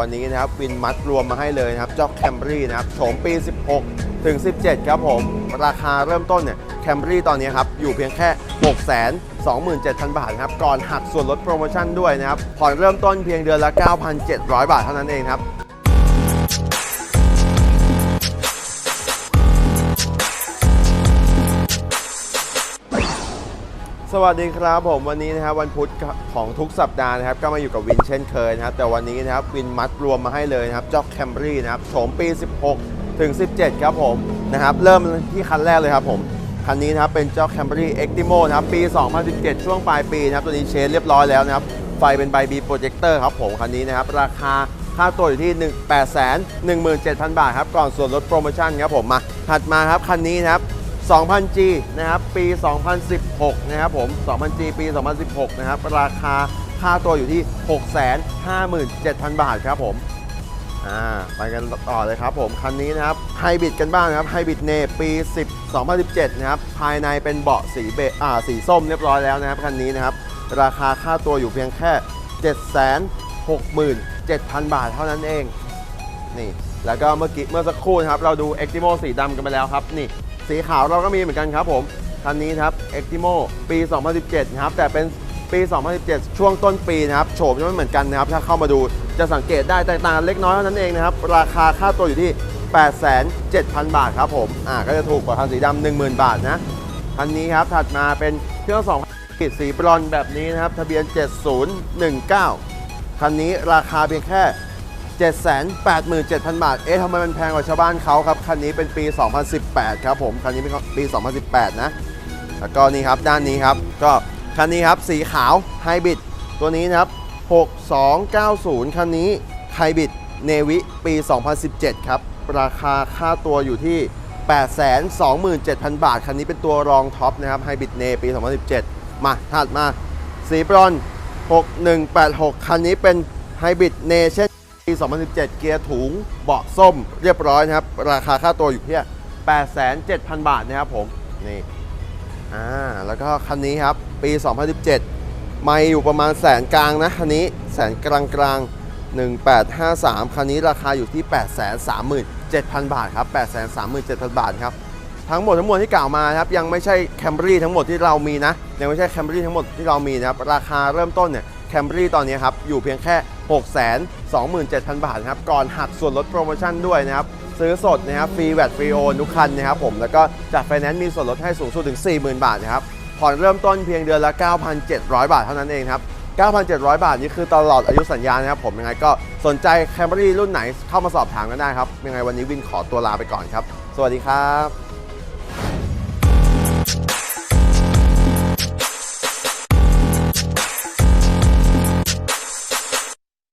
วันนี้นะครับวินมัดรวมมาให้เลยนะครับเจ้าแคมรี่นะครับโฉมปี 16 ถึง 17 ครับผม ราคาเริ่มต้นเนี่ยแคมรี่ตอนนี้ครับ อยู่เพียงแค่ 6 2 7 0 0 0 บาทครับ ก่อนหักส่วนลดโปรโมชั่นด้วยนะครับ ผ่อนเริ่มต้นเพียงเดือนละ 9,700 บาทเท่านั้นเองครับ วัสดีครับผมวันนี้นะครับวันพุธของทุกสัปดาห์นะครับก็มาอยู่กับวินเช่นเคยนะครับแต่วันนี้นะครับวินมัดรวมมาให้เลยนะครับเจ้าแคมรี่นะครับโฉมปี 16 ถึง 17 ครับผมนะครับเริ่มที่คันแรกเลยครับผมคันนี้นะครับเป็นเจ้า Camry Extimo นะครับปี 2017 ช่วงปลายปีนะครับตัวนี้เชนเรียบร้อยแล้วนะครับไฟเป็นใบบีโปรเจคเตอร์ครับผมคันนี้นะครับราคาค่าตัวอยู่ที่1 8 1 7 0 0 0 บาทครับก่อนส่วนลดโปรโมชั่นครับผมมาถัดมาครับคันนี้นะครับ 2,000G นะครับ ปี 2016 นะครับผม 2,000G ปี 2016 นะครับ ราคาค่าตัวอยู่ที่ 657,000 บาทครับผม อ่า ไปกันต่อเลยครับผม คันนี้นะครับ ไฮบริดกันบ้างนะครับ ไฮบริดเนปี 10 2017 นะครับ ภายในเป็นเบาะสีเบอ่า สีส้มเรียบร้อยแล้วนะครับ คันนี้นะครับ ราคาค่าตัวอยู่เพียงแค่ 767,000 บาทเท่านั้นเอง นี่ แล้วก็เมื่อกี้ เมื่อสักครู่นะครับ เราดู e x t i m o สีดำกันไปแล้วครับ นี่ สีขาวเราก็มีเหมือนกันครับผมคันนี้ครับ e x t i m o ปี 2017นะครับ แต่เป็นปี 2017 ช่วงต้นปีนะครับ โฉมจะไม่เหมือนกันนะครับ ถ้าเข้ามาดูจะสังเกตได้แตกต่างเล็กน้อยเท่านั้นเองนะครับ ราคาค่าตัวอยู่ที่ 87,000 บาทครับผม อ่า ก็จะถูกกว่าคันสีดำ10,000 บาทนะ คันนี้ครับ ถัดมาเป็นเครื่อง2ขีดสีบรอนแบบนี้นะครับ ทะเบียน 7019 คันนี้ราคาเพียงแค่ 787,000 บาท เอ๊ะทำไมมันแพงกว่าชาวบ้านเขาครับ คันนี้เป็นปี 2018 ครับผม คันนี้เป็นปี 2018 นะ แล้วก็นี่ครับ ด้านนี้ครับ ก็คันนี้ครับ สีขาวไฮบริด ตัวนี้นะครับ 6290 คันนี้ไฮบริดเนวิปี 2017 ครับ ราคาค่าตัวอยู่ที่ 827,000 บาท คันนี้เป็นตัวรองท็อปนะครับไฮบริดเนปี 2017 มาถัดมา สีบรอน6186 คันนี้เป็นไฮบริดเนเช่น 2017 เกียร์ถุงเบาะส้มเรียบร้อยนะครับ ราคาค่าตัวอยู่ที่ 87,000 บาทนะครับผม นี่ อ่า แล้วก็คันนี้ครับ ปี 2017 ไม่อยู่ประมาณแสนกลางนะ คันนี้แสนกลางกลาง1853 คันนี้ราคาอยู่ที่ 837,000 บาทครับ 837,000 บาทครับ ทั้งหมดทั้งมวลที่กล่าวมาครับ ยังไม่ใช่แคมรี่ทั้งหมดที่เรามีนะ ยังไม่ใช่แคมรี่ทั้งหมดที่เรามีนะครับ ราคาเริ่มต้นเนี่ยแคมรี่ตอนนี้ครับ อยู่เพียงแค่ 627,000 บาทครับ ก่อนหักส่วนลดโปรโมชั่นด้วยนะครับ ซื้อสดนะครับ ฟรีแวตฟรีโอนทุกคันนะครับผม แล้วก็จัดไฟแนนซ์มีส่วนลดให้สูงสุดถึง 40,000 บาทนะครับ ผ่อนเริ่มต้นเพียงเดือนละ 9,700 บาทเท่านั้นเองครับ 9,700 บาท นี่คือตลอดอายุสัญญานะครับผมยังไงก็สนใจแคมรี่รุ่นไหนเข้ามาสอบถามกันได้ครับ ยังไงวันนี้วินขอตัวลาไปก่อนครับ สวัสดีครับ